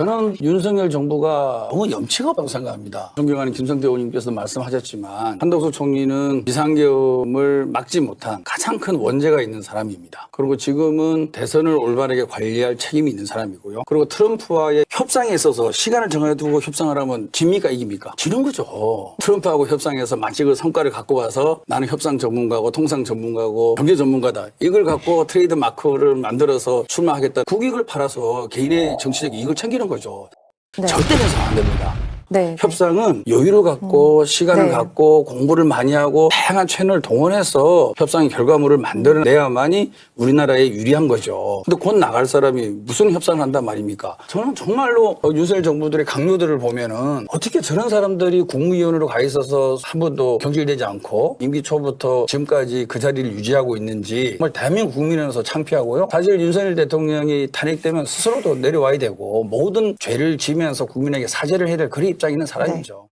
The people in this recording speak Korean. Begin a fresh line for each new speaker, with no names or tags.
저는 윤석열 정부가 너무 염치가 없다고 생각합니다. 존경하는 김성태 의원님께서 말씀하셨지만 한덕수 총리는 비상계엄을 막지 못한 가장 큰 원죄가 있는 사람입니다. 그리고 지금은 대선을 올바르게 관리할 책임이 있는 사람이고요. 그리고 트럼프와의 협상에 있어서 시간을 정해두고 협상을 하면 집니까 이깁니까? 지는 거죠. 트럼프하고 협상해서 만직을 성과를 갖고 와서 나는 협상 전문가고 통상 전문가고 경제 전문가다. 이걸 갖고 트레이드 마크를 만들어서 출마하겠다. 국익을 팔아서 개인의 정치적 이익을 챙기는 거죠.
네.
절대 해서는 안 됩니다.
네.
협상은 여유를 갖고 시간을
네.
갖고 공부를 많이 하고 다양한 채널을 동원해서 협상의 결과물을 만들어내야만이 우리나라에 유리한 거죠. 근데 곧 나갈 사람이 무슨 협상을 한단 말입니까? 저는 정말로 어, 윤석열 정부들의 강요들을 보면은 어떻게 저런 사람들이 국무위원으로 가 있어서 한 번도 경질되지 않고 임기 초부터 지금까지 그 자리를 유지하고 있는지 정말 대한민국 국민으로서 창피하고요. 사실 윤석열 대통령이 탄핵되면 스스로도 내려와야 되고 모든 죄를 지면서 국민에게 사죄를 해야 될 그런 입장에 있는 사람이죠.